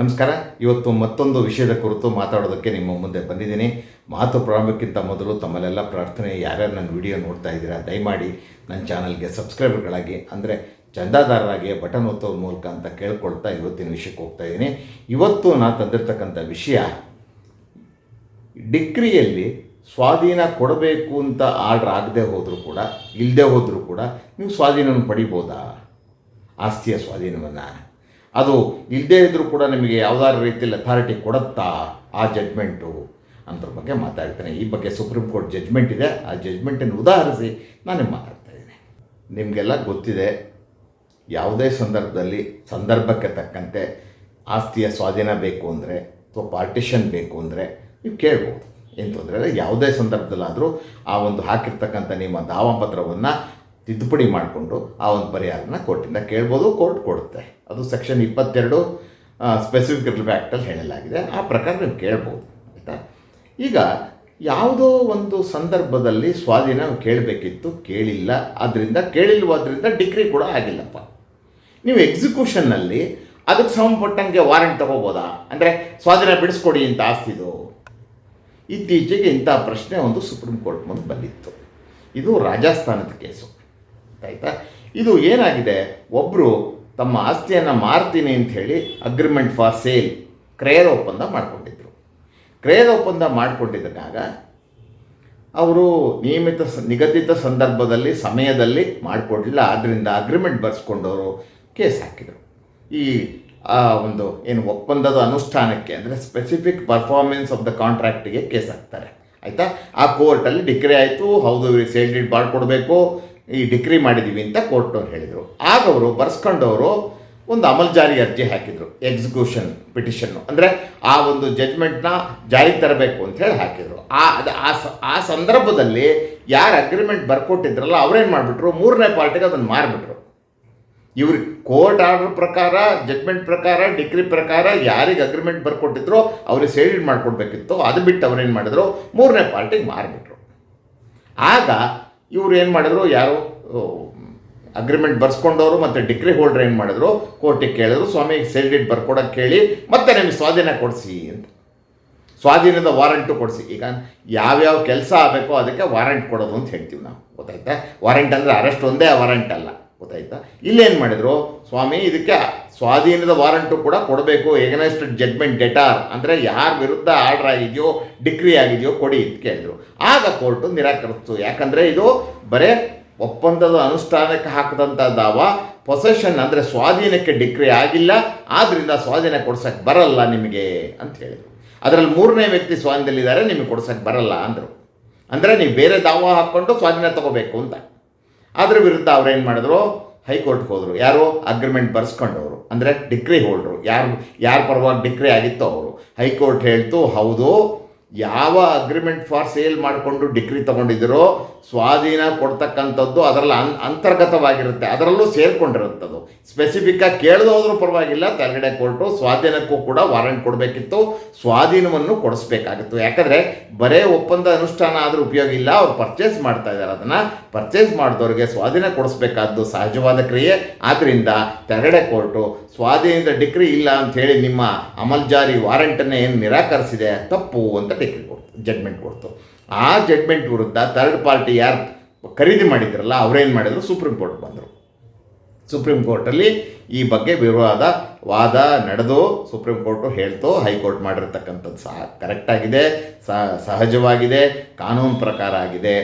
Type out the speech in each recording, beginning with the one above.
ನಮಸ್ಕಾರ. ಇವತ್ತು ಮತ್ತೊಂದು ವಿಷಯದ ಕುರಿತು ಮಾತಾಡೋದಕ್ಕೆ ನಿಮ್ಮ ಮುಂದೆ ಬಂದಿದ್ದೀನಿ. ಮಾತು ಪ್ರಾರಂಭಕ್ಕಿಂತ ಮೊದಲು ತಮ್ಮಲ್ಲೆಲ್ಲ ಪ್ರಾರ್ಥನೆ, ಯಾರ್ಯಾರು ನನ್ನ ವಿಡಿಯೋ ನೋಡ್ತಾ ಇದ್ದೀರಾ, ದಯಮಾಡಿ ನನ್ನ ಚಾನಲ್ಗೆ ಸಬ್ಸ್ಕ್ರೈಬರ್ಗಳಾಗಿ, ಅಂದರೆ ಚಂದಾದಾರರಾಗಿ ಬಟನ್ ಒತ್ತೋದ್ರ ಮೂಲಕ ಅಂತ ಕೇಳ್ಕೊಳ್ತಾ ಇವತ್ತಿನ ವಿಷಯಕ್ಕೆ ಹೋಗ್ತಾ ಇದ್ದೀನಿ. ಇವತ್ತು ನಾನು ತಂದಿರ್ತಕ್ಕಂಥ ವಿಷಯ ಡಿಗ್ರಿಯಲ್ಲಿ ಸ್ವಾಧೀನ ಕೊಡಬೇಕು ಅಂತ ಆರ್ಡ್ರ್ ಆಗದೆ ಹೋದರೂ ಕೂಡ ಇಲ್ಲದೆ ಹೋದರೂ ಕೂಡ, ನೀವು ಸ್ವಾಧೀನವನ್ನು ಪಡಿಬೋದಾ? ಆಸ್ತಿಯ ಸ್ವಾಧೀನವನ್ನು. ಅದು ಇಲ್ಲದೇ ಇದ್ದರೂ ಕೂಡ ನಿಮಗೆ ಯಾವುದಾದ್ರು ರೀತಿಯಲ್ಲಿ ಅಥಾರಿಟಿ ಕೊಡುತ್ತಾ ಆ ಜಡ್ಮೆಂಟು ಅಂದ್ರ ಬಗ್ಗೆ ಮಾತಾಡ್ತೇನೆ. ಈ ಬಗ್ಗೆ ಸುಪ್ರೀಂ ಕೋರ್ಟ್ ಜಡ್ಜ್ಮೆಂಟ್ ಇದೆ. ಆ ಜಡ್ಜ್ಮೆಂಟನ್ನು ಉದಾಹರಿಸಿ ನಾನು ಮಾತಾಡ್ತಾ ಇದ್ದೀನಿ. ನಿಮಗೆಲ್ಲ ಗೊತ್ತಿದೆ, ಯಾವುದೇ ಸಂದರ್ಭದಲ್ಲಿ ಸಂದರ್ಭಕ್ಕೆ ತಕ್ಕಂತೆ ಆಸ್ತಿಯ ಸ್ವಾಧೀನ ಬೇಕು ಅಂದರೆ ಅಥವಾ ಪಾರ್ಟಿಷನ್ ಬೇಕು ಅಂದರೆ ನೀವು ಕೇಳ್ಬೋದು. ಏನು ತೊಂದರೆ ಯಾವುದೇ ಸಂದರ್ಭದಲ್ಲಾದರೂ ಆ ಒಂದು ಹಾಕಿರ್ತಕ್ಕಂಥ ನಿಮ್ಮ ದಾವಾಪತ್ರವನ್ನು ತಿದ್ದುಪಡಿ ಮಾಡಿಕೊಂಡು ಆ ಒಂದು ಪರಿಹಾರನ ಕೋರ್ಟಿಂದ ಕೇಳ್ಬೋದು, ಕೋರ್ಟ್ ಕೊಡುತ್ತೆ. ಅದು ಸೆಕ್ಷನ್ ಇಪ್ಪತ್ತೆರಡು ಸ್ಪೆಸಿಫಿಕ್ ರಿಲೀಫ್ ಆ್ಯಕ್ಟಲ್ಲಿ ಹೇಳಲಾಗಿದೆ. ಆ ಪ್ರಕಾರ ನೀವು ಕೇಳ್ಬೋದು, ಆಯಿತಾ? ಈಗ ಯಾವುದೋ ಒಂದು ಸಂದರ್ಭದಲ್ಲಿ ಸ್ವಾಧೀನ ಕೇಳಬೇಕಿತ್ತು, ಕೇಳಿಲ್ಲ ಆದ್ದರಿಂದ ಕೇಳಿಲ್ವಾದ್ರಿಂದ ಡಿಗ್ರಿ ಕೂಡ ಆಗಿಲ್ಲಪ್ಪ. ನೀವು ಎಕ್ಸಿಕ್ಯೂಷನ್ನಲ್ಲಿ ಅದಕ್ಕೆ ಸಂಬಂಧಪಟ್ಟಂಗೆ ವಾರೆಂಟ್ ತಗೋಬೋದಾ? ಅಂದರೆ ಸ್ವಾಧೀನ ಬಿಡಿಸ್ಕೊಡಿ ಅಂತ ಆಸ್ತಿದು ಇತ್ತೀಚೆಗೆ ಇಂಥ ಪ್ರಶ್ನೆ ಒಂದು ಸುಪ್ರೀಂ ಕೋರ್ಟ್ ಮುಂದೆ ಬಂದಿತ್ತು. ಇದು ರಾಜಸ್ಥಾನದ ಕೇಸು. ಆಯಿತಾ ಇದು ಏನಾಗಿದೆ? ಒಬ್ಬರು ತಮ್ಮ ಆಸ್ತಿಯನ್ನು ಮಾರ್ತೀನಿ ಅಂತ ಹೇಳಿ ಅಗ್ರಿಮೆಂಟ್ ಫಾರ್ ಸೇಲ್ ಕ್ರಯದ ಒಪ್ಪಂದ ಮಾಡಿಕೊಂಡಿದ್ರು. ಕ್ರಯದ ಒಪ್ಪಂದ ಮಾಡಿಕೊಂಡಿದ್ದಾಗ ಅವರು ನಿಯಮಿತ ನಿಗದಿತ ಸಂದರ್ಭದಲ್ಲಿ, ಸಮಯದಲ್ಲಿ ಮಾಡಿಕೊಡಲಿಲ್ಲ. ಆದ್ದರಿಂದ ಅಗ್ರಿಮೆಂಟ್ ಬರೆಸ್ಕೊಂಡವರು ಕೇಸ್ ಹಾಕಿದರು. ಈ, ಆ ಒಂದು ಏನು ಒಪ್ಪಂದದ ಅನುಷ್ಠಾನಕ್ಕೆ ಅಂದರೆ ಸ್ಪೆಸಿಫಿಕ್ ಪರ್ಫಾರ್ಮೆನ್ಸ್ ಆಫ್ ದ ಕಾಂಟ್ರಾಕ್ಟಿಗೆ ಕೇಸ್ ಹಾಕ್ತಾರೆ. ಆಯಿತಾ? ಆ ಕೋರ್ಟಲ್ಲಿ ಡಿಕ್ರಿ ಆಯಿತು. ಹೌದು ಸೇಲ್ ಡೀಡ್ ಮಾಡಿಕೊಡ್ಬೇಕು. ಈ ಡಿಕ್ರಿ ಮಾಡಿದ್ದೀವಿ ಅಂತ ಕೋರ್ಟ್ನವ್ರು ಹೇಳಿದರು. ಆಗ ಅವರು ಬರ್ಸ್ಕೊಂಡವರು ಒಂದು ಅಮಲ್ ಜಾರಿ ಅರ್ಜಿ ಹಾಕಿದರು ಎಕ್ಸಿಕ್ಯೂಷನ್ ಪಿಟಿಷನ್ನು ಅಂದರೆ ಆ ಒಂದು ಜಜ್ಮೆಂಟ್ನ ಜಾರಿಗೆ ತರಬೇಕು ಅಂತ ಹೇಳಿ ಹಾಕಿದರು. ಆ, ಅದು, ಆ ಆ ಸಂದರ್ಭದಲ್ಲಿ ಯಾರು ಅಗ್ರಿಮೆಂಟ್ ಬರ್ಕೊಟ್ಟಿದ್ರಲ್ಲ ಅವ್ರೇನು ಮಾಡಿಬಿಟ್ರು? ಮೂರನೇ ಪಾರ್ಟಿಗೆ ಅದನ್ನು ಮಾರಿಬಿಟ್ರು. ಇವ್ರಿಗೆ ಕೋರ್ಟ್ ಆರ್ಡರ್ ಪ್ರಕಾರ ಜಜ್ಮೆಂಟ್ ಪ್ರಕಾರ ಡಿಗ್ರಿ ಪ್ರಕಾರ ಯಾರಿಗೆ ಅಗ್ರಿಮೆಂಟ್ ಬರ್ಕೊಟ್ಟಿದ್ರು ಅವ್ರಿಗೆ ಸೇಲ್ಡ್ ಮಾಡಿಕೊಡ್ಬೇಕಿತ್ತು. ಅದು ಬಿಟ್ಟು ಅವ್ರೇನು ಮಾಡಿದ್ರು? ಮೂರನೇ ಪಾರ್ಟಿಗೆ ಮಾರಿಬಿಟ್ರು. ಆಗ ಇವ್ರು ಏನು ಮಾಡಿದ್ರು, ಯಾರು ಅಗ್ರಿಮೆಂಟ್ ಬರ್ಸ್ಕೊಂಡವರು ಮತ್ತು ಡಿಗ್ರಿ ಹೋಲ್ಡರ್ ಏನು ಮಾಡಿದ್ರು ಕೋರ್ಟಿಗೆ ಕೇಳಿದ್ರು, ಸ್ವಾಮಿ ಸೇಲ್ ಬರ್ಕೊಡಕ್ಕೆ ಬರ್ಕೊಡೋಕೆ ಕೇಳಿ, ಮತ್ತೆ ನಿಮಗೆ ಸ್ವಾಧೀನ ಕೊಡಿಸಿ ಅಂತ. ಸ್ವಾಧೀನದ ವಾರಂಟು ಕೊಡಿಸಿ. ಈಗ ಯಾವ್ಯಾವ ಕೆಲಸ ಆಗಬೇಕೋ ಅದಕ್ಕೆ ವಾರಂಟ್ ಕೊಡೋದು ಅಂತ ಹೇಳ್ತೀವಿ ನಾವು. ಗೊತ್ತಾಯ್ತಾ? ವಾರಂಟ್ ಅಂದರೆ ಅರೆಸ್ಟ್ ಒಂದೇ ವಾರಂಟ್ ಅಲ್ಲ. ಗೊತ್ತಾಯ್ತಾ? ಇಲ್ಲೇನು ಮಾಡಿದರು? ಸ್ವಾಮಿ, ಇದಕ್ಕೆ ಸ್ವಾಧೀನದ ವಾರಂಟು ಕೂಡ ಕೊಡಬೇಕು. ಎಗನೆಸ್ಟ್ ಜಡ್ಮೆಂಟ್ ಡೆಟಾರ್ ಅಂದರೆ ಯಾರ ವಿರುದ್ಧ ಆರ್ಡರ್ ಆಗಿದೆಯೋ ಡಿಗ್ರಿ ಆಗಿದೆಯೋ ಕೊಡಿ ಅಂತ ಕೇಳಿದ್ರು. ಆಗ ಕೋರ್ಟು ನಿರಾಕರಿಸ್ತು. ಯಾಕಂದರೆ ಇದು ಬರೇ ಒಪ್ಪಂದದ ಅನುಷ್ಠಾನಕ್ಕೆ ಹಾಕಿದಂಥ ದಾವ ಪೊಸೆಷನ್ ಅಂದರೆ ಸ್ವಾಧೀನಕ್ಕೆ ಡಿಗ್ರಿ ಆಗಿಲ್ಲ. ಆದ್ದರಿಂದ ಸ್ವಾಧೀನ ಕೊಡ್ಸಕ್ಕೆ ಬರಲ್ಲ ನಿಮಗೆ ಅಂತ ಹೇಳಿದರು. ಅದರಲ್ಲಿ ಮೂರನೇ ವ್ಯಕ್ತಿ ಸ್ವಾಧೀನದಲ್ಲಿದ್ದಾರೆ, ನಿಮಗೆ ಕೊಡ್ಸಕ್ಕೆ ಬರಲ್ಲ ಅಂದರು. ಅಂದರೆ ನೀವು ಬೇರೆ ದಾವ ಹಾಕ್ಕೊಂಡು ಸ್ವಾಧೀನ ತಗೋಬೇಕು ಅಂತ. ಅದ್ರ ವಿರುದ್ಧ ಅವ್ರೇನು ಮಾಡಿದ್ರು? ಹೈಕೋರ್ಟ್ಗೆ ಹೋದರು. ಯಾರು? ಅಗ್ರಿಮೆಂಟ್ ಬರ್ಸ್ಕೊಂಡವರು. ಅಂದರೆ ಡಿಗ್ರಿ ಹೋಲ್ಡ್ರು. ಯಾರು, ಯಾರ ಪರವಾಗಿ ಡಿಗ್ರಿ ಆಗಿತ್ತೋ ಅವರು. ಹೈಕೋರ್ಟ್ ಹೇಳ್ತು, ಹೌದು ಯಾವ ಅಗ್ರಿಮೆಂಟ್ ಫಾರ್ ಸೇಲ್ ಮಾಡಿಕೊಂಡು ಡಿಗ್ರಿ ತೊಗೊಂಡಿದ್ದೀರೋ, ಸ್ವಾಧೀನ ಕೊಡ್ತಕ್ಕಂಥದ್ದು ಅದರಲ್ಲಿ ಅನ್, ಅಂತರ್ಗತವಾಗಿರುತ್ತೆ. ಅದರಲ್ಲೂ ಸೇರಿಕೊಂಡಿರುತ್ತದು. ಸ್ಪೆಸಿಫಿಕ್ಕಾಗಿ ಕೇಳದೋದ್ರೂ ಪರವಾಗಿಲ್ಲ ಕೆಳಗಡೆ ಕೋರ್ಟು ಸ್ವಾಧೀನಕ್ಕೂ ಕೂಡ ವಾರಂಟ್ ಕೊಡಬೇಕಿತ್ತು, ಸ್ವಾಧೀನವನ್ನು ಕೊಡಿಸ್ಬೇಕಾಗಿತ್ತು. ಯಾಕಂದರೆ ಬರೇ ಒಪ್ಪಂದ ಅನುಷ್ಠಾನ ಆದರೂ ಉಪಯೋಗ ಇಲ್ಲ, ಅವ್ರು ಪರ್ಚೇಸ್ ಮಾಡ್ತಾ ಇದ್ದಾರೆ ಅದನ್ನು. ಪರ್ಚೇಸ್ ಮಾಡಿದವ್ರಿಗೆ ಸ್ವಾಧೀನ ಕೊಡಿಸ್ಬೇಕಾದ್ದು ಸಹಜವಾದ ಕ್ರಿಯೆ. ಆದ್ದರಿಂದ ತೆರಗಡೆ ಕೋರ್ಟು ಸ್ವಾಧೀನದ ಡಿಗ್ರಿ ಇಲ್ಲ ಅಂಥೇಳಿ ನಿಮ್ಮ ಅಮಲ್ಜಾರಿ ವಾರಂಟನ್ನು ಏನು ನಿರಾಕರಿಸಿದೆ, ತಪ್ಪು ಅಂತ ಡಿಗ್ರಿ ಕೊಡ್ತು ಜಡ್ಮೆಂಟ್ ಕೊಡ್ತು. ಆ ಜಡ್ಮೆಂಟ್ ವಿರುದ್ಧ ಥರ್ಡ್ ಪಾರ್ಟಿ ಯಾರು ಖರೀದಿ ಮಾಡಿದ್ರಲ್ಲ ಅವರೇನು ಮಾಡಿದ್ರು? ಸುಪ್ರೀಂ ಕೋರ್ಟ್ ಬಂದರು. ಸುಪ್ರೀಂ ಕೋರ್ಟಲ್ಲಿ ಈ ಬಗ್ಗೆ ವಿವಾದ, ವಾದ ನಡೆದು ಸುಪ್ರೀಂ ಕೋರ್ಟು ಹೇಳ್ತು, ಹೈಕೋರ್ಟ್ ಮಾಡಿರ್ತಕ್ಕಂಥದ್ದು ಸಹ ಕರೆಕ್ಟಾಗಿದೆ ಸಹಜವಾಗಿದೆ, ಕಾನೂನು ಪ್ರಕಾರ ಆಗಿದೆ.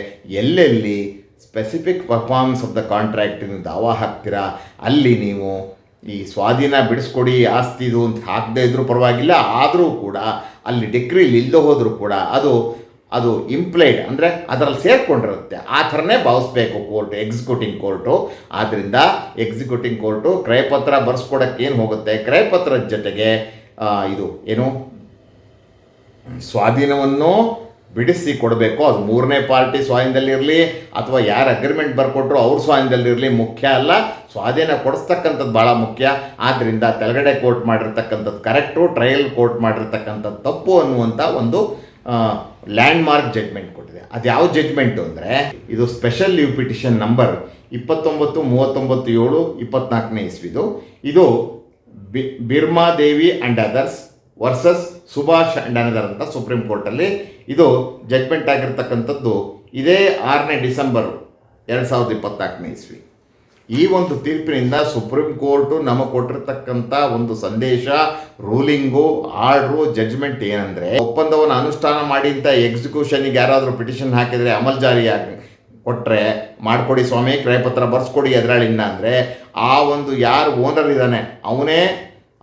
ಎಲ್ಲೆಲ್ಲಿ specific performance of the contract ದಾವಾ ಹಾಕ್ತೀರಾ, ಅಲ್ಲಿ ನೀವು ಈ ಸ್ವಾಧೀನ ಬಿಡಿಸ್ಕೊಡಿ, ಆಸ್ತಿ ಇದು ಅಂತ ಹಾಕದೇ ಇದ್ದರೂ ಪರವಾಗಿಲ್ಲ, ಆದರೂ ಕೂಡ ಅಲ್ಲಿ ಡಿಗ್ರಿಲಿ ಇಲ್ಲದೆ ಹೋದರೂ ಕೂಡ ಅದು ಅದು ಇಂಪ್ಲೈಡ್ ಅಂದರೆ ಅದರಲ್ಲಿ ಸೇರಿಕೊಂಡಿರುತ್ತೆ. ಆ ಥರನೇ ಭಾವಿಸ್ಬೇಕು ಕೋರ್ಟ್ ಎಕ್ಸಿಕ್ಯೂಟಿಂಗ್ ಕೋರ್ಟು ಆದ್ದರಿಂದ ಎಕ್ಸಿಕ್ಯೂಟಿಂಗ್ ಕೋರ್ಟು ಕ್ರಯಪತ್ರ ಬರ್ಸ್ಕೊಡೋಕ್ಕೆ ಏನು ಹೋಗುತ್ತೆ? ಕ್ರಯಪತ್ರದ ಜೊತೆಗೆ ಇದು ಏನು? ಸ್ವಾಧೀನವನ್ನು ಬಿಡಿಸಿ ಕೊಡಬೇಕು? ಅದು ಮೂರನೇ ಪಾರ್ಟಿ ಸ್ವಾಧೀನದಲ್ಲಿರಲಿ, ಅಥವಾ ಯಾರು ಅಗ್ರಿಮೆಂಟ್ ಬರ್ಕೊಟ್ರು ಅವ್ರ ಸ್ವಾಧೀನದಲ್ಲಿರಲಿ ಮುಖ್ಯ ಅಲ್ಲ. ಸ್ವಾಧೀನ ಕೊಡಿಸ್ತಕ್ಕಂಥದ್ದು ಭಾಳ ಮುಖ್ಯ. ಆದ್ದರಿಂದ ತೆಳಗಡೆ ಕೋರ್ಟ್ ಮಾಡಿರ್ತಕ್ಕಂಥದ್ದು ಕರೆಕ್ಟು, ಟ್ರಯಲ್ ಕೋರ್ಟ್ ಮಾಡಿರ್ತಕ್ಕಂಥದ್ದು ತಪ್ಪು ಅನ್ನುವಂಥ ಒಂದು ಲ್ಯಾಂಡ್ ಮಾರ್ಕ್ ಜಡ್ಮೆಂಟ್ ಕೊಟ್ಟಿದೆ. ಅದು ಯಾವ ಜಡ್ಮೆಂಟು ಅಂದರೆ, ಇದು ಸ್ಪೆಷಲ್ ಲೀವ್ ಪಿಟಿಷನ್ ನಂಬರ್ ಇಪ್ಪತ್ತೊಂಬತ್ತು, ಮೂವತ್ತೊಂಬತ್ತು, ಏಳು, ಇಪ್ಪತ್ನಾಲ್ಕನೇ ಇಸ್ವಿದು. ಇದು Birma Devi and others versus Subhash and ಅಂತ ಸುಪ್ರೀಂ ಕೋರ್ಟಲ್ಲಿ. ಇದು ಜಡ್ಜ್ಮೆಂಟ್ ಆಗಿರ್ತಕ್ಕಂಥದ್ದು ಇದೇ ಆರನೇ ಡಿಸೆಂಬರ್ ಎರಡು ಸಾವಿರದ ಇಪ್ಪತ್ನಾಲ್ಕನೇ ಇಸ್ವಿ. ಈ ಒಂದು ತೀರ್ಪಿನಿಂದ ಸುಪ್ರೀಂ ಕೋರ್ಟು ನಮಗೆ ಕೊಟ್ಟಿರ್ತಕ್ಕಂಥ ಒಂದು ಸಂದೇಶ, ರೂಲಿಂಗು, ಆರ್ಡ್ರು ಜಡ್ಜ್ಮೆಂಟ್ ಏನಂದರೆ, ಒಪ್ಪಂದವನ್ನು ಅನುಷ್ಠಾನ ಮಾಡಿ ಅಂತ ಎಕ್ಸಿಕ್ಯೂಷನಿಗೆ ಯಾರಾದರೂ ಪಿಟಿಷನ್ ಹಾಕಿದರೆ ಅಮಲ್ ಜಾರಿಯಾಗಿ ಕೊಟ್ಟರೆ ಮಾಡಿಕೊಡಿ ಸ್ವಾಮಿ, ಕ್ರಯಪತ್ರ ಬರ್ಸ್ಕೊಡಿ ಎದುರಾಳಿನ ಅಂದರೆ, ಆ ಒಂದು ಯಾರು ಓನರ್ ಇದ್ದಾನೆ ಅವನೇ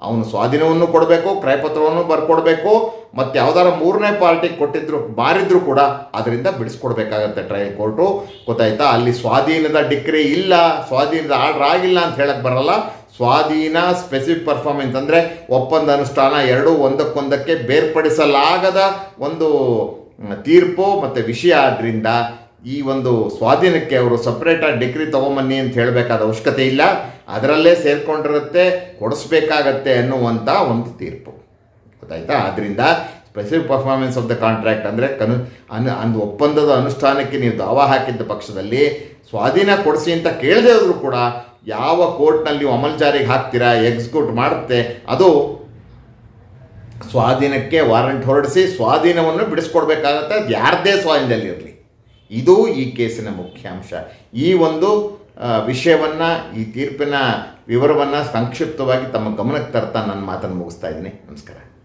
ಅವನು ಸ್ವಾಧೀನವನ್ನು ಕೊಡಬೇಕು, ಕ್ರಯಪತ್ರವನ್ನು ಬರ್ಕೊಡ್ಬೇಕು, ಮತ್ತು ಯಾವ್ದಾರ ಮೂರನೇ ಪಾರ್ಟಿಗೆ ಕೊಟ್ಟಿದ್ರು ಬಾರಿದ್ರು ಕೂಡ ಅದರಿಂದ ಬಿಡಿಸ್ಕೊಡ್ಬೇಕಾಗತ್ತೆ ಟ್ರಯಲ್ ಕೋರ್ಟು ಗೊತ್ತಾಯ್ತಾ? ಅಲ್ಲಿ ಸ್ವಾಧೀನದ ಡಿಕ್ರಿ ಇಲ್ಲ, ಸ್ವಾಧೀನದ ಆರ್ಡರ್ ಆಗಿಲ್ಲ ಅಂತ ಹೇಳಕ್ಕೆ ಬರಲ್ಲ. ಸ್ವಾಧೀನ ಸ್ಪೆಸಿಫಿಕ್ ಪರ್ಫಾರ್ಮೆನ್ಸ್ ಅಂದರೆ ಒಪ್ಪಂದ ಅನುಷ್ಠಾನ ಎರಡೂ ಒಂದಕ್ಕೊಂದಕ್ಕೆ ಬೇರ್ಪಡಿಸಲಾಗದ ಒಂದು ತೀರ್ಪು ಮತ್ತು ವಿಷಯ ಆದ್ದರಿಂದ ಈ ಒಂದು ಸ್ವಾಧೀನಕ್ಕೆ ಅವರು ಸಪ್ರೇಟಾಗಿ ಡಿಗ್ರಿ ತೊಗೊಂಬನ್ನಿ ಅಂತ ಹೇಳಬೇಕಾದ ಅವಶ್ಯಕತೆ ಇಲ್ಲ. ಅದರಲ್ಲೇ ಸೇರಿಕೊಂಡಿರುತ್ತೆ, ಕೊಡಿಸ್ಬೇಕಾಗತ್ತೆ ಅನ್ನುವಂಥ ಒಂದು ತೀರ್ಪು. ಗೊತ್ತಾಯ್ತಾ? ಆದ್ದರಿಂದ specific performance of the contract ಅಂದರೆ ಕನು ಅನು ಒಂದು ಒಪ್ಪಂದದ ಅನುಷ್ಠಾನಕ್ಕೆ ನೀವು ದಾವ ಹಾಕಿದ್ದ ಪಕ್ಷದಲ್ಲಿ ಸ್ವಾಧೀನ ಕೊಡಿಸಿ ಅಂತ ಕೇಳದೇ ಹೋದರೂ ಕೂಡ ಯಾವ ಕೋರ್ಟ್ನಲ್ಲಿ ನೀವು ಅಮಲ್ ಜಾರಿಗೆ ಹಾಕ್ತೀರಾ, ಎಕ್ಸಿಕ್ಯೂಟ್ ಮಾಡುತ್ತೆ, ಅದು ಸ್ವಾಧೀನಕ್ಕೆ ವಾರಂಟ್ ಹೊರಡಿಸಿ ಸ್ವಾಧೀನವನ್ನು ಬಿಡಿಸ್ಕೊಡ್ಬೇಕಾಗತ್ತೆ. ಅದು ಯಾರದೇ ಸ್ವಾಧೀನದಲ್ಲಿರಲಿ. ಇದು ಈ ಕೇಸಿನ ಮುಖ್ಯಾಂಶ. ಈ ಒಂದು ವಿಷಯವನ್ನು, ಈ ತೀರ್ಪಿನ ವಿವರವನ್ನು ಸಂಕ್ಷಿಪ್ತವಾಗಿ ತಮ್ಮ ಗಮನಕ್ಕೆ ತರ್ತಾ ನನ್ನ ಮಾತನ್ನು ಮುಗಿಸ್ತಾ ಇದ್ದೀನಿ. ನಮಸ್ಕಾರ.